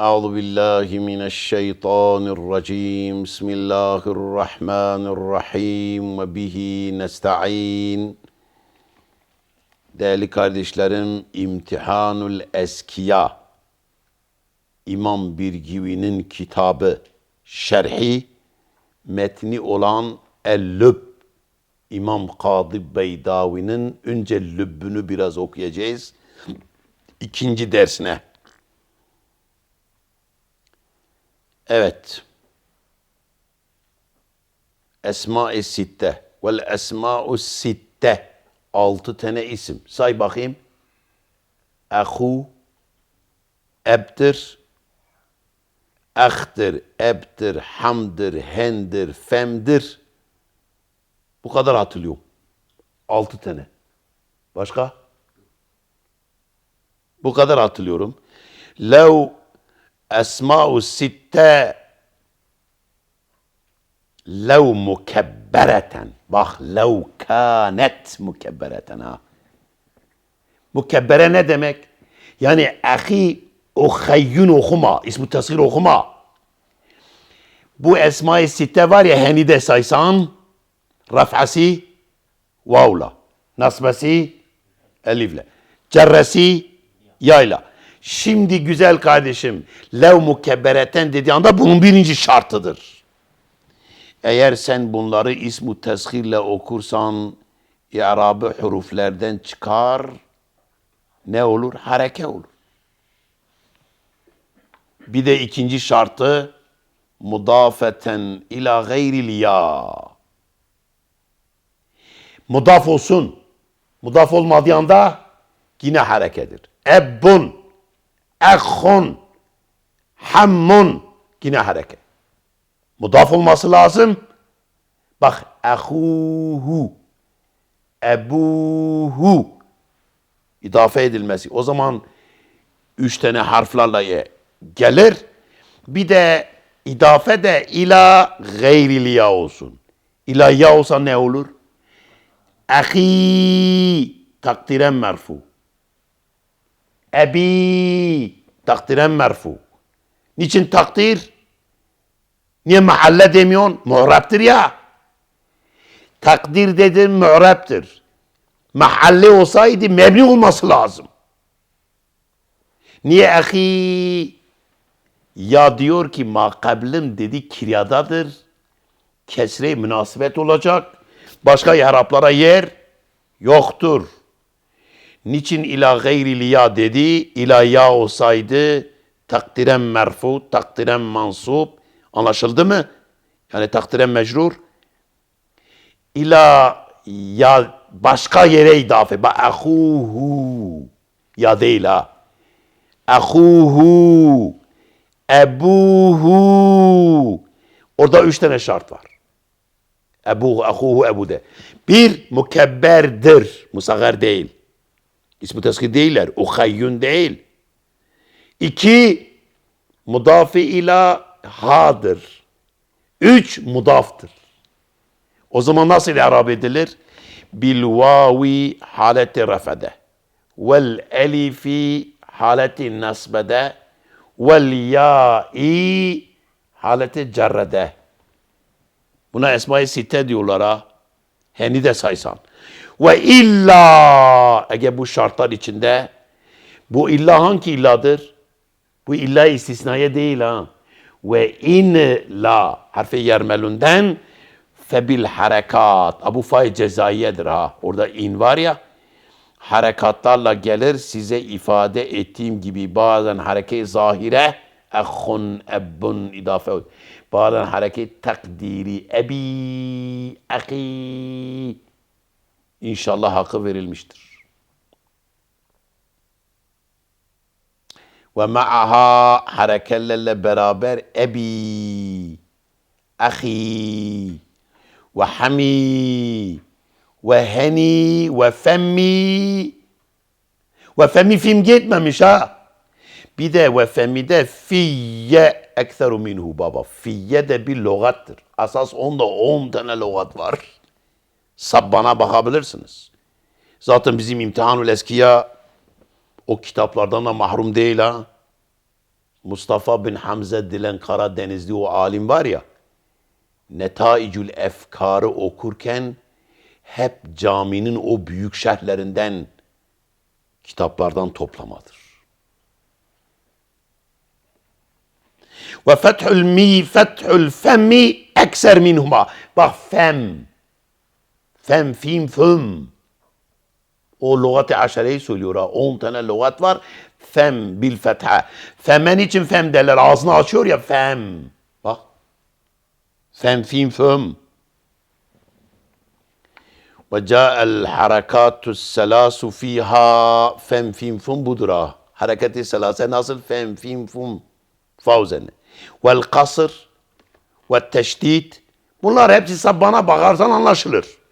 أعوذ بالله من الشيطان الرجيم بسم الله الرحمن الرحيم وبه نستعين Değerli kardeşlerim, İmtihanul Eskiya, İmam Birgivi'nin kitabı, şerhi, metni olan El-Lüb, İmam Kadı Beydavi'nin önce Lübbünü biraz okuyacağız. İkinci dersine. Evet. Esma-i Sitte. Vel Esma-u Sitte. Altı tane isim. Say bakayım. Ehu, ebdir, ehtir, ebdir, hamdır, hendir, femdir. Bu kadar hatırlıyorum. Altı tane. Başka? Bu kadar hatırlıyorum. Lev أسماء الستة لو مكبرة. باخ لو كانت مكبرة. مكبرة ندمك. يعني أخي أخيون أخما اسم التصغير أخما. بو أسماء الستة واريا هنيدة سايسان رفعسي واولا. نصبسي ألفلا جرسي يايلا. يا Şimdi güzel kardeşim lev mukebbereten dediği anda bunun birinci şartıdır. Eğer sen bunları ismu teshirle okursan i'rabı huruflerden çıkar ne olur? Hareke olur. Bir de ikinci şartı mudafeten ila gayril ya. Mudaf olsun. Mudaf olmadığı anda yine harekedir. Ebbun, ehun, hammun yine hareket. Mudaf olması lazım. Bak ehuhu, ebuhu idafe edilmesi. O zaman üç tane harflerle gelir. Bir de idafe de ila gayril ya olsun. İla ya olsa ne olur? Ahi takdiren merfu. Ebi takdiren merfu. Niçin takdir? Niye mahalle demiyorsun? Mu'rab'tır ya. Takdir dedin mu'rab'tır. Mahalle olsaydı mebni olması lazım. Niye ahi? Ya diyor ki makablim dedi kiryadadır. Kesre münasebet olacak. Başka yaraplara yer yoktur. Niçin ila gayri ya dedi? İla ya olsaydı takdiren merfu, takdiren mansup. Anlaşıldı mı? Yani takdiren mecrur. İla ya başka yere idafe. Ba ahuhu. Ya değil ha. Ahuhu. Ebuhu. Orada üç tane şart var. Ebu, ahuhu, ebu de. Bir, mukebberdir. Musaggar değil. İsmi teskir değiller. Uhayyun değil. İki, mudafi ila hadır. Üç, mudaftır. O zaman nasıl i'rab edilir? Bil vavi haleti rafede. Vel elifi haleti nasbede. Vel ya'i haleti cerrede. Buna esma-i sitte diyorlar ha. Heni de saysan. Ve illa eğer bu şartlar içinde bu illa hangi illadır? Bu illa istisnaya değil ha. Ve in la harfi yermelünden febil harekat. Abu Fay cezaiyedir ha. Orada in var ya harekatlarla gelir size ifade ettiğim gibi bazen hareket zahire ehun ebbun idafe bazen hareket takdiri ebi ahi İnşallah hakkı verilmiştir. Ve ma'aha harekelerle beraber ebi, ahi, ve hami, ve heni, ve femmi. Ve femmi film gitmemiş ha. Bir de ve femmi de fiyye ekseru minhu baba. Fiyye de bir logattır. Asas onda on tane logat var. Sabbana bakabilirsiniz. Zaten bizim İmtihanul Eskiya o kitaplardan da mahrum değil ha. Mustafa bin Hamza Dilen Karadenizli o alim var ya, Netaicül Efkar'ı okurken hep caminin o büyük şerhlerinden kitaplardan toplamadır. Ve fethül mi fethül femmi ekser minhuma. Bak fem. Fem, fim, füm. O lügat-ı aşereyi söylüyor ha. 10 tane lügat var. Fem bil fetha. Femen için fem derler. Ağzını açıyor ya fem. Bak. Fem, fim, füm. Ve ca'el harekatü selasu fiha fem, fim, füm budur ha. Hareketi selase nasıl? Fem, fim, füm. Fauzen. Vel kasır ve teşdit. Bunlar hepsi bana bakarsan anlaşılır.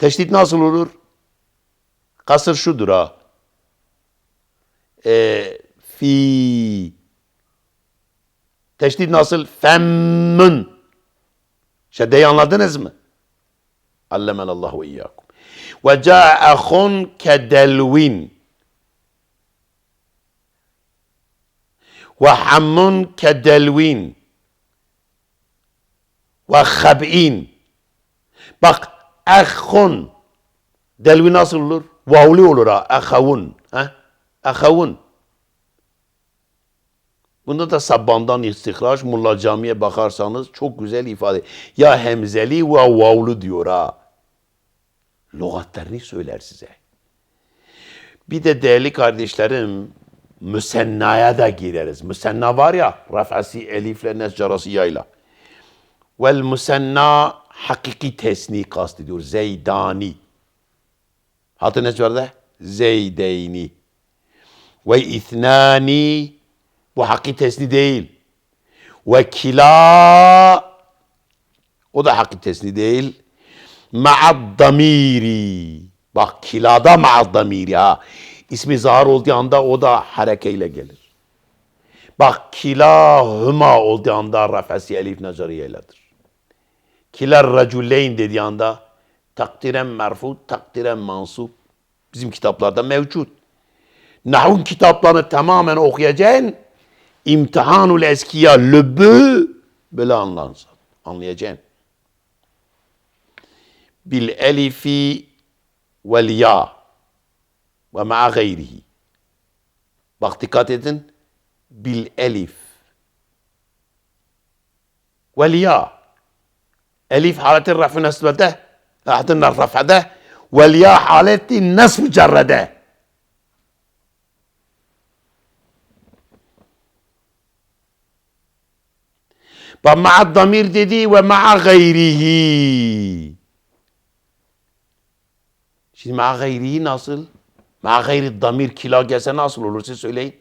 Teşdit nasıl olur? Kasır şudur ha. E, fi. Teşdit nasıl? Femmün. Şeddeyi anladınız mı? Allemenallahu iyyakum. Ve ca'ahun kedelvin. Ve hammun kedelvin. Ve hab'in. Bak, ahun. Delvi nasıl olur? Vavli olur ha. Ahavun. Ha? Ahavun. Bunda da sabbandan istihraç, Mulla Cami'ye bakarsanız çok güzel ifade. Ya hemzeli ve vavlu diyor ha. Lügatlarını söyler size. Bir de değerli kardeşlerim, müsennaya da gireriz. Müsenna var ya, rafasi, elifle, nescarası yayla. Vel müsenna hakiki tesni kastediyor. Zeydani. Hatı nescarda? Zeydeyni. Ve ithnani bu hakiki tesni değil. Ve kila o da hakiki tesni değil. Ma'ad damiri. Bak kilada ma'ad damiri ha. İsmi zahar olduğu anda o da harekeyle gelir. Bak kilahüma olduğu anda rafesi elif nazariyeledir. Kilar raculeyn dediği anda takdiren merfu, takdiren mansup. Bizim kitaplarda mevcut. Nahun kitaplarını tamamen okuyacaksın. İmtihanul eskiya lübbü böyle anlansın. Anlayacaksın. Bil elifi vel ya ve ma'a gayrihi. Bak dikkat edin. Bil elif vel ya. Elif haleti rafı nesbede, haleti rafede vel ya haleti nesb cerrede. Bak ma'a damir dedi ve ma'a gayrihi. Şimdi ma'a gayrihi nasıl? Ma'a gayri damir kila gelse nasıl olur siz söyleyin.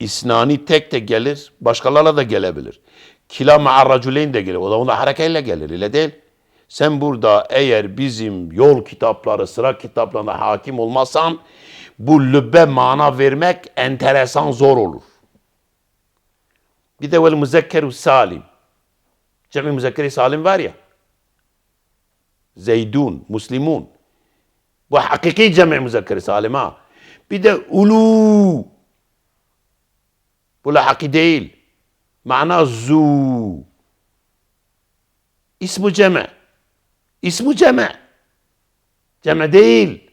İsnani tek tek gelir, başkalarla da gelebilir. Kila ma'a raculeyn de gelir. O da onda harekeyle gelir, öyle değil. Sen burada eğer bizim yol kitapları, sıra kitaplarına hakim olmazsan bu lübbe mana vermek enteresan zor olur. Bir de vel müzekkeru salim. Cemi müzekkeri salim var ya. Zeydun, Müslimun. Bu hakiki cemi müzekkeri salim ha. Bir de ulu. Bu lahaki değil. Mana zu. İsmu ceme. İsmu ceme. Ceme değil.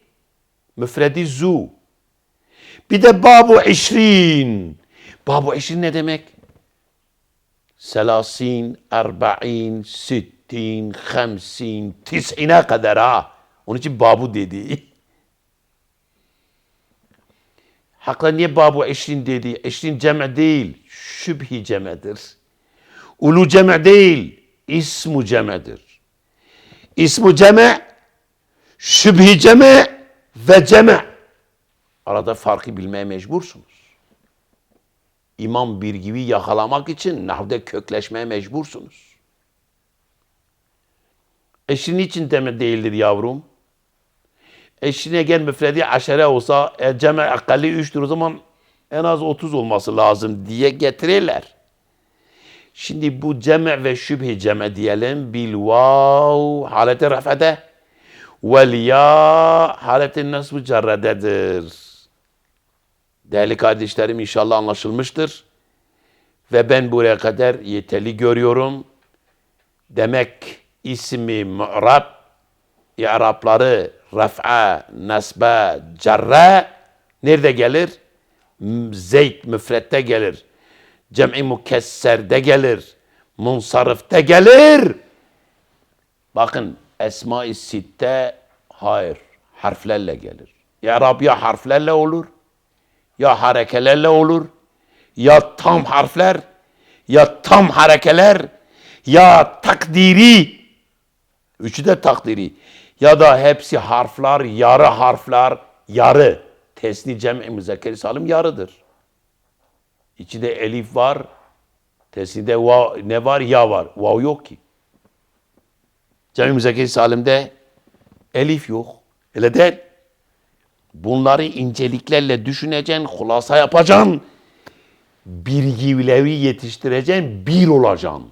Müfredi zu. Bir de babu işrin. Babu işrin ne demek? Selasin, erba'in, sittin, hamsin, tis'ine kadar ha. Onun için babu dedi. Hakla niye babu eşrin dedi? Eşrin cem değil, şübhi cemedir. Ulu cem değil, ismu cemedir. İsmu ceme, şübhi ceme ve ceme. Arada farkı bilmeye mecbursunuz. İmam bir gibi yakalamak için nahvde kökleşmeye mecbursunuz. Eşin için deme değildir yavrum? Eşine gel müfredi aşere olsa e, ceme akalli üçtür o zaman en az 30 olması lazım diye getirirler. Şimdi bu ceme ve şübhi ceme diyelim bil vav haleti rafede vel ya haleti nasbu cerrededir. Değerli kardeşlerim inşallah anlaşılmıştır. Ve ben buraya kadar yeterli görüyorum. Demek ismi mu'rab, i'rapları raf'a, nasba, cerra nerede gelir? Zeyd müfrette gelir. Cem'i mukesserde gelir. Munsarıfta gelir. Bakın Esma-i Sitte hayır harflerle gelir. İ'rab ya harflerle olur ya harekelerle olur ya tam harfler ya tam harekeler ya takdiri üçü de takdiri ya da hepsi harfler yarı harfler yarı tesni cem'i müzekkeri salim yarıdır. İçinde elif var tesnide vav, ne var ya var vav yok ki. Cem'i müzekkeri salimde elif yok. Öyle değil. Bunları inceliklerle düşüneceksin, hulasa yapacaksın. Bilgileri yetiştireceksin, bir olacaksın.